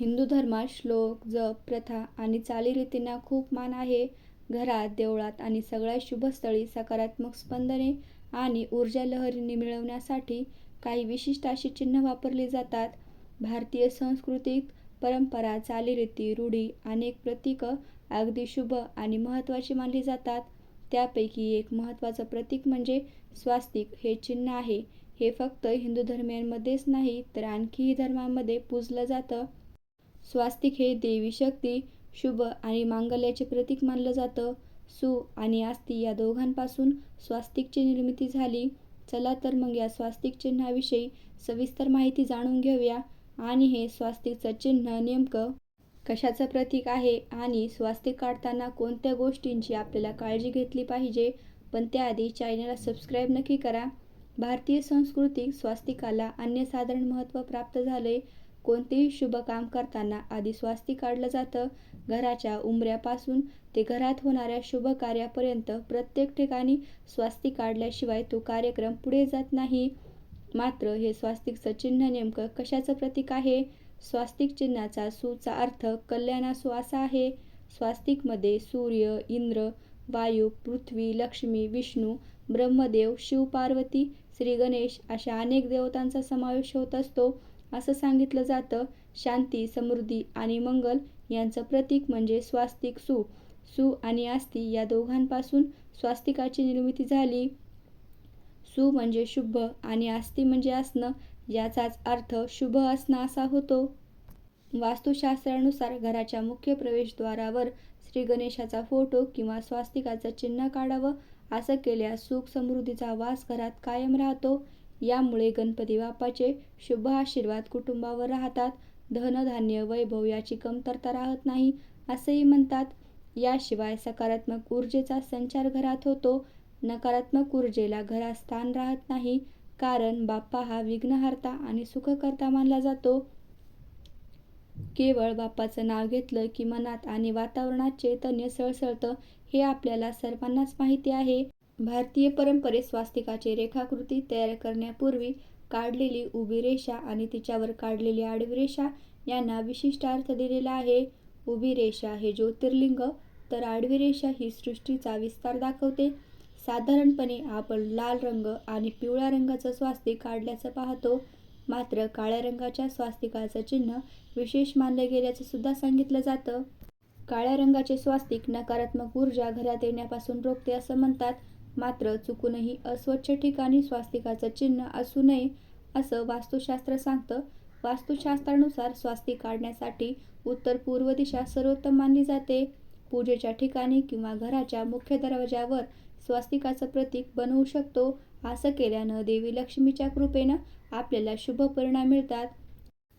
हिंदू धर्मात श्लोक जप प्रथा आणि चालीरीतींना खूप मान आहे. घरात देवळात आणि सगळ्या शुभस्थळी सकारात्मक स्पंदने आणि ऊर्जा लहरीने मिळवण्यासाठी काही विशिष्ट अशी चिन्ह वापरली जातात. भारतीय सांस्कृतिक परंपरा चालीरीती रूढी अनेक प्रतीकं अगदी शुभ आणि महत्त्वाची मानली जातात. त्यापैकी एक महत्त्वाचं प्रतीक म्हणजे स्वास्तिक हे चिन्ह आहे. हे फक्त हिंदू धर्मियांमध्येच नाही तर आणखीही धर्मांमध्ये पूजलं जातं. स्वास्तिक हे देवी शक्ती शुभ आणि मांगल्याचे प्रतीक मानलं जातं. सु आणि आस्ती या दोघांपासून स्वास्तिकची निर्मिती झाली. चला तर मग या स्वास्तिक चिन्हाविषयी सविस्तर माहिती जाणून घेऊया. आणि हे स्वास्तिकचं चिन्ह नेमकं कशाचं प्रतीक आहे आणि स्वास्तिक काढताना कोणत्या गोष्टींची आपल्याला काळजी घेतली पाहिजे? पण त्याआधी चॅनलला सबस्क्राईब नक्की करा. भारतीय संस्कृतीत स्वास्तिकाला अन्यसाधारण महत्त्व प्राप्त झाले कोणतेही शुभ काम करताना आधी स्वास्तिक काढलं जातं. घराच्या उंबऱ्यापासून ते घरात होणाऱ्या शुभ कार्यापर्यंत प्रत्येक ठिकाणी स्वास्तिक काढल्याशिवाय तो कार्यक्रम पुढे जात नाही. मात्र हे स्वास्तिकचं चिन्ह नेमकं कशाचं प्रतीक आहे? स्वास्तिक चिन्हाचा सूचा अर्थ कल्याणासू असा आहे. स्वास्तिकमध्ये सूर्य इंद्र वायू पृथ्वी लक्ष्मी विष्णू ब्रह्मदेव शिव पार्वती श्री गणेश अशा अनेक देवतांचा समावेश होत असतो. असं सांगितलं जातं. शांती समृद्धी आणि मंगल यांचं प्रतीक म्हणजे स्वास्तिक सु सु आणि आस्ती या दोघांपासून स्वास्तिकाची निर्मिती झाली. सु म्हणजे शुभ आणि आस्ती म्हणजे असणं याचाच अर्थ शुभ असणं असा होतो. वास्तुशास्त्रानुसार घराच्या मुख्य प्रवेशद्वारावर श्री गणेशाचा फोटो किंवा स्वास्तिकाचं चिन्ह काढावं असं केल्यास सुख समृद्धीचा वास घरात कायम राहतो. यामुळे गणपती बाप्पाचे शुभ आशीर्वाद कुटुंबावर राहतात. धनधान्य वैभव याची कमतरता राहत नाही असंही म्हणतात. याशिवाय सकारात्मक ऊर्जेचा संचार घरात होतो. नकारात्मक ऊर्जेला घरात स्थान राहत नाही कारण बाप्पा हा विघ्नहर्ता आणि सुखकर्ता मानला जातो. केवळ बाप्पाचं नाव घेतलं की मनात आणि वातावरणात चैतन्य सळसळतं हे आपल्याला सर्वांनाच माहिती आहे. भारतीय परंपरेत स्वास्तिकाचे रेखाकृती तयार करण्यापूर्वी काढलेली उभी रेषा आणि तिच्यावर काढलेली आडवी रेषा यांना विशिष्ट अर्थ दिलेला आहे. उभी रेषा हे ज्योतिर्लिंग तर आडवी रेषा ही सृष्टीचा विस्तार दाखवते. साधारणपणे आपण लाल रंग आणि पिवळ्या रंगाचं स्वास्तिक काढल्याचं पाहतो. मात्र काळ्या रंगाच्या स्वास्तिकाचं चिन्ह विशेष मानलं गेल्याचं सुद्धा सांगितलं जातं. काळ्या रंगाचे स्वास्तिक नकारात्मक ऊर्जा घरात येण्यापासून रोखते असं म्हणतात. मात्र चुकूनही अस्वच्छ ठिकाणी स्वास्तिकाचं चिन्ह असू नये असं वास्तुशास्त्र सांगतं. वास्तुशास्त्रानुसार स्वास्तिक काढण्यासाठी उत्तर पूर्व दिशा सर्वोत्तम मानली जाते. पूजेच्या ठिकाणी किंवा घराच्या मुख्य दरवाजावर स्वास्तिकाचं प्रतीक बनवू शकतो असं केल्यानं देवी लक्ष्मीच्या कृपेनं आपल्याला शुभ परिणाम मिळतात.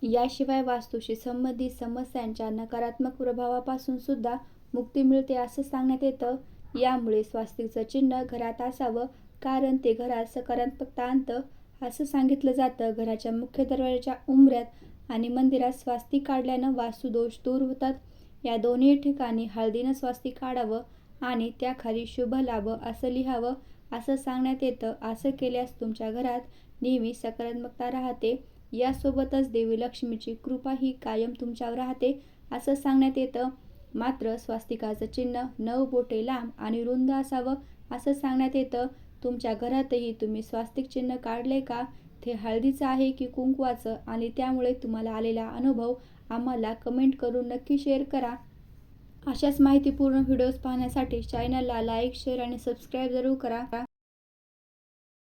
याशिवाय वास्तूशी संबंधित समस्यांच्या नकारात्मक प्रभावापासून सुद्धा मुक्ती मिळते असं सांगण्यात येतं. यामुळे स्वास्तिकचं चिन्ह घरात असावं कारण ते घरात सकारात्मकता आणतं असं सांगितलं जातं. घराच्या मुख्य दरवाजाच्या उंबऱ्यात आणि मंदिरात स्वास्तिक काढल्यानं वास्तुदोष दूर होतात. या दोन्ही ठिकाणी हळदीनं स्वास्तिक काढावं आणि त्याखाली शुभ लाभ असं लिहावं असं सांगण्यात येतं. असं केल्यास तुमच्या घरात नेहमी सकारात्मकता राहते. यासोबतच देवी लक्ष्मीची कृपा ही कायम तुमच्यावर राहते असं सांगण्यात येतं. मात्र स्वास्तिकाचं चिन्ह नऊ बोटे लांब आणि रुंद असावं असं सांगण्यात येतं. तुमच्या घरातही तुम्ही स्वास्तिक चिन्ह काढले का? ते हळदीचं आहे की कुंकवाचं? आणि त्यामुळे तुम्हाला आलेला अनुभव आम्हाला कमेंट करून नक्की शेअर करा. अशाच माहितीपूर्ण व्हिडिओज पाहण्यासाठी चॅनलला लाईक शेअर आणि सबस्क्राईब जरूर करा.